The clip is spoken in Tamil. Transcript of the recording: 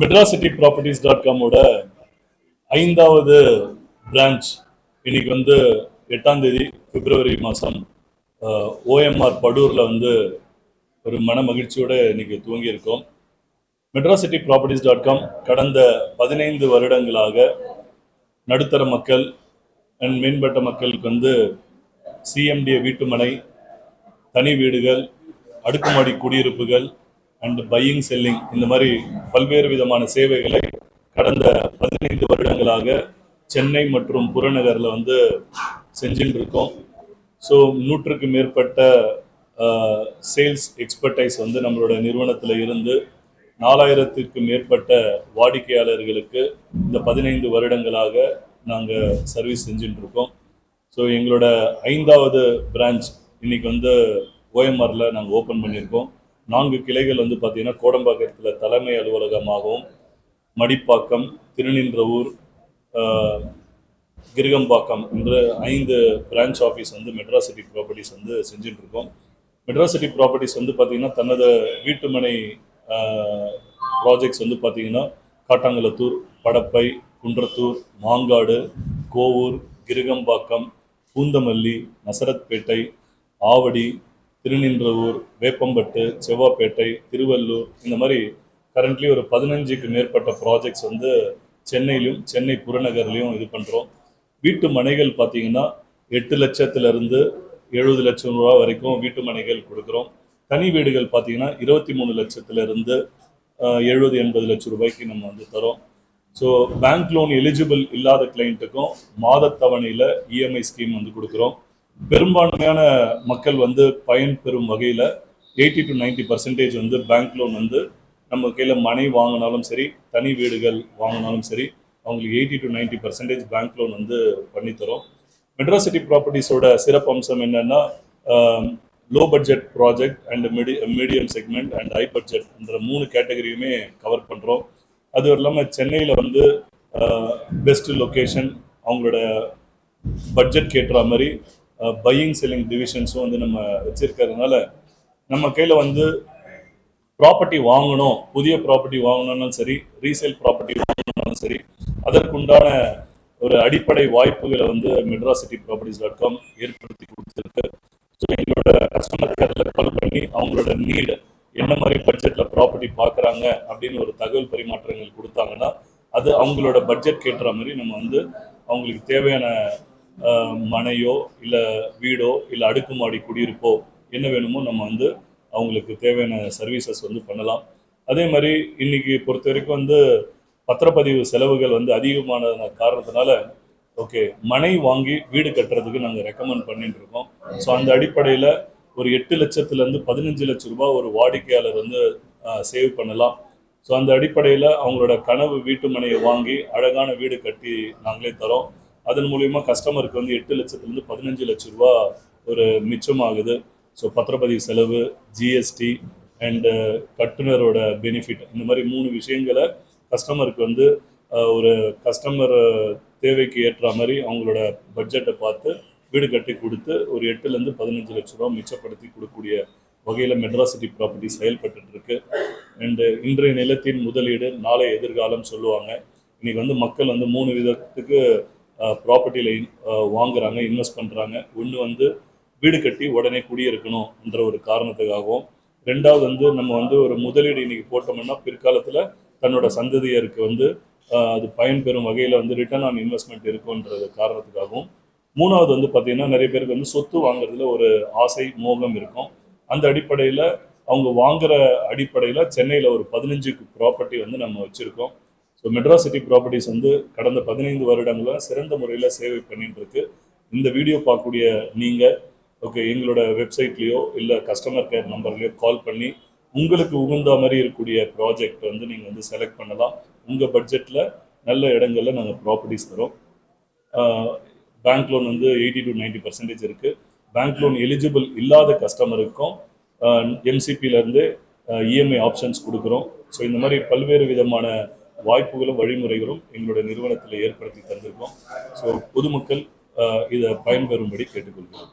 மெட்ராசிட்டி ப்ராப்பர்ட்டிஸ் டாட் காமோட ஐந்தாவது பிரான்ச் இன்னைக்கு வந்து எட்டாம் தேதி பிப்ரவரி மாதம் ஓஎம்ஆர் படூரில் வந்து ஒரு மன மகிழ்ச்சியோடு இன்னைக்கு துவங்கியிருக்கோம். மெட்ராசிட்டி ப்ராப்பர்ட்டிஸ் டாட் காம் கடந்த பதினைந்து வருடங்களாக நடுத்தர மக்கள் அண்ட் மேம்பட்ட மக்களுக்கு வந்து சிஎம்டிஏ வீட்டுமனை தனி வீடுகள் அடுக்குமாடி குடியிருப்புகள் அண்ட் பையிங் செல்லிங் இந்த மாதிரி பல்வேறு விதமான சேவைகளை கடந்த பதினைந்து வருடங்களாக சென்னை மற்றும் புறநகரில் வந்து செஞ்சுட்டு இருக்கோம் ஸோ நூற்றுக்கு மேற்பட்ட சேல்ஸ் எக்ஸ்பர்டைஸ் வந்து நம்மளோட நிறுவனத்தில் இருந்து நாலாயிரத்திற்கு மேற்பட்ட வாடிக்கையாளர்களுக்கு இந்த பதினைந்து வருடங்களாக நாங்கள் சர்வீஸ் செஞ்சுட்டு இருக்கோம் ஸோ எங்களோட ஐந்தாவது பிரான்ச் இன்னைக்கு வந்து ஓஎம்ஆரில் நாங்கள் ஓப்பன் பண்ணியிருக்கோம். நான்கு கிளைகள் வந்து பார்த்தீங்கன்னா கோடம்பாக்கத்தில் தலைமை அலுவலகமாகவும் மடிப்பாக்கம் திருநின்றவூர் ஆஹ், கிருகம்பாக்கம் என்ற ஐந்து பிரான்ச் ஆஃபீஸ் வந்து மெட்ராசிட்டி ப்ராப்பர்ட்டிஸ் வந்து செஞ்சுட்டு இருக்கோம் மெட்ராசிட்டி ப்ராப்பர்ட்டிஸ் வந்து பார்த்திங்கன்னா தனது வீட்டுமனை ப்ராஜெக்ட்ஸ் வந்து பார்த்திங்கன்னா காட்டாங்குளத்தூர் படப்பை குன்றத்தூர் மாங்காடு கோவூர் கிருகம்பாக்கம் பூந்தமல்லி நசரத்பேட்டை ஆவடி திருநின்றவூர் வேப்பம்பட்டு செவ்வாப்பேட்டை திருவள்ளூர் இந்த மாதிரி கரண்ட்லி ஒரு பதினஞ்சுக்கு மேற்பட்ட ப்ராஜெக்ட்ஸ் வந்து சென்னையிலும் சென்னை புறநகர்லையும் இது பண்ணுறோம் வீட்டு மனைகள் பார்த்தீங்கன்னா எட்டு லட்சத்திலிருந்து எழுபது லட்சம் ரூபா வரைக்கும் வீட்டு மனைகள் கொடுக்குறோம். தனி வீடுகள் பார்த்தீங்கன்னா இருபத்தி மூணு லட்சத்திலிருந்து எழுபது எண்பது லட்சம் ரூபாய்க்கு நம்ம வந்து தரோம். ஸோ பேங்க் லோன் எலிஜிபிள் இல்லாத கிளைண்ட்டுக்கும் மாதத்தவணையில் இஎம்ஐ ஸ்கீம் வந்து கொடுக்குறோம். பெரும்பான்மையான மக்கள் வந்து பயன்பெறும் வகையில் எயிட்டி டு 90% பர்சன்டேஜ் வந்து பேங்க் லோன் வந்து நம்ம கையில் மனை வாங்கினாலும் சரி தனி வீடுகள் வாங்கினாலும் சரி அவங்களுக்கு eighty to 90% percentage bank loan வந்து பண்ணித்தரும் தரோம். மெட்ராசிட்டி ப்ராப்பர்ட்டிஸோட சிறப்பு அம்சம் என்னென்னா low budget project and medi medium segment and high பட்ஜெட்ன்ற மூணு கேட்டகரியுமே கவர் பண்ணுறோம் அது இல்லாமல் சென்னையில் வந்து பெஸ்ட் லொக்கேஷன் அவங்களோட பட்ஜெட் கேட்டுற மாதிரி பையிங் செல்லிங் டிவிஷன்ஸும் வந்து நம்ம வச்சிருக்கிறதுனால நம்ம கையில் வந்து ப்ராப்பர்ட்டி வாங்கணும். புதிய ப்ராப்பர்ட்டி வாங்கணும்னாலும் சரி ரீசேல் ப்ராப்பர்ட்டி வாங்கணும்னாலும் சரி அதற்குண்டான ஒரு அடிப்படை வாய்ப்புகளை வந்து மெட்ராசிட்டி ப்ராப்பர்ட்டிஸ் டாட் காம் ஏற்படுத்தி கொடுத்துருக்கு. ஸோ எங்களோட கஸ்டமர் கேரில் கால் பண்ணி அவங்களோட நீடு என்ன மாதிரி பட்ஜெட்டில் ப்ராப்பர்ட்டி பார்க்குறாங்க அப்படின்னு ஒரு தகவல் பரிமாற்றங்கள் கொடுத்தாங்கன்னா அது அவங்களோட பட்ஜெட் கேட்டுற மாதிரி நம்ம வந்து அவங்களுக்கு தேவையான மனையோ இல்லை வீடோ இல்லை அடுக்குமாடி குடியிருப்போ என்ன வேணுமோ நம்ம வந்து அவங்களுக்கு தேவையான சர்வீசஸ் வந்து பண்ணலாம். அதே மாதிரி இன்னைக்கு பொறுத்த வரைக்கும் வந்து பத்திரப்பதிவு செலவுகள் வந்து அதிகமான காரணத்தினால ஓகே மனை வாங்கி வீடு கட்டுறதுக்கு நாங்கள் ரெக்கமெண்ட் பண்ணிட்டு இருக்கோம். ஸோ அந்த அடிப்படையில் ஒரு எட்டு லட்சத்துலேருந்து பதினஞ்சு லட்ச ரூபாய் ஒரு வாடிக்கையாளர் வந்து சேவ் பண்ணலாம். ஸோ அந்த அடிப்படையில் அவங்களோட கனவு வீட்டு மனையை வாங்கி அழகான வீடு கட்டி நாங்களே தரோம். அதன் மூலயமா கஸ்டமருக்கு வந்து எட்டு லட்சத்துலேருந்து பதினஞ்சு லட்ச ரூபா ஒரு மிச்சமாகுது. ஸோ பத்திரப்பதிவு செலவு ஜிஎஸ்டி அண்டு uh, கட்டுனரோட பெனிஃபிட் இந்த மாதிரி மூணு விஷயங்களை கஸ்டமருக்கு வந்து uh, ஒரு கஸ்டமர் தேவைக்கு ஏற்ற மாதிரி அவங்களோட பட்ஜெட்டை பார்த்து வீடு கட்டி கொடுத்து ஒரு எட்டுலேருந்து பதினஞ்சு லட்ச ரூபா மிச்சப்படுத்தி கொடுக்கக்கூடிய வகையில் மெட்ராசிட்டி ப்ராப்பர்ட்டி செயல்பட்டு இருக்கு அண்டு uh, இன்றைய நிலத்தின் முதலீடு நாளை எதிர்காலம் சொல்லுவாங்க. இன்னைக்கு வந்து மக்கள் வந்து மூணு விதத்துக்கு ப்ராப்பர்ட்டியில் வாங்குறாங்க இன்வெஸ்ட் பண்ணுறாங்க ஒன்று வந்து வீடு கட்டி உடனே குடியிருக்கணும்ன்ற ஒரு காரணத்துக்காகவும் ரெண்டாவது வந்து நம்ம வந்து ஒரு முதலீடு இன்னைக்கு போட்டோம்னா பிற்காலத்தில் தன்னோட சந்ததியருக்கு வந்து அது பயன்பெறும் வகையில் வந்து ரிட்டர்ன் ஆன் இன்வெஸ்ட்மெண்ட் இருக்குன்றது காரணத்துக்காகவும் மூணாவது வந்து பார்த்திங்கன்னா நிறைய பேருக்கு வந்து சொத்து வாங்குறதுல ஒரு ஆசை மோகம் இருக்கும். அந்த அடிப்படையில் அவங்க வாங்குற அடிப்படையில் சென்னையில் ஒரு பதினஞ்சுக்கு ப்ராப்பர்ட்டி வந்து நம்ம வச்சுருக்கோம். ஸோ மெட்ராசிட்டி ப்ராப்பர்ட்டிஸ் வந்து கடந்த பதினைந்து வருடங்களில் சிறந்த முறையில் சேவை பண்ணிட்டு இருக்கு இந்த வீடியோ பார்க்கக்கூடிய நீங்கள் ஓகே எங்களோட வெப்சைட்லேயோ இல்லை கஸ்டமர் கேர் நம்பர்லேயோ கால் பண்ணி உங்களுக்கு உகந்த மாதிரி இருக்கக்கூடிய ப்ராஜெக்ட் வந்து நீங்கள் வந்து செலக்ட் பண்ணலாம். உங்கள் பட்ஜெட்டில் நல்ல இடங்களில் நாங்கள் ப்ராப்பர்ட்டிஸ் தரோம். பேங்க் லோன் வந்து எயிட்டி டு நைன்டி பர்சன்டேஜ் இருக்குது பேங்க் லோன் எலிஜிபிள் இல்லாத கஸ்டமருக்கும் எம்சிபியிலேருந்து இஎம்ஐ ஆப்ஷன்ஸ் கொடுக்குறோம். ஸோ இந்த மாதிரி பல்வேறு விதமான வாய்ப்புகளும் வழிமுறைகளும் எங்களுடைய நிறுவனத்தில் ஏற்படுத்தி தந்திருக்கோம். ஸோ பொதுமக்கள் இதை பயன்பெறும்படி கேட்டுக்கொள்கிறோம்.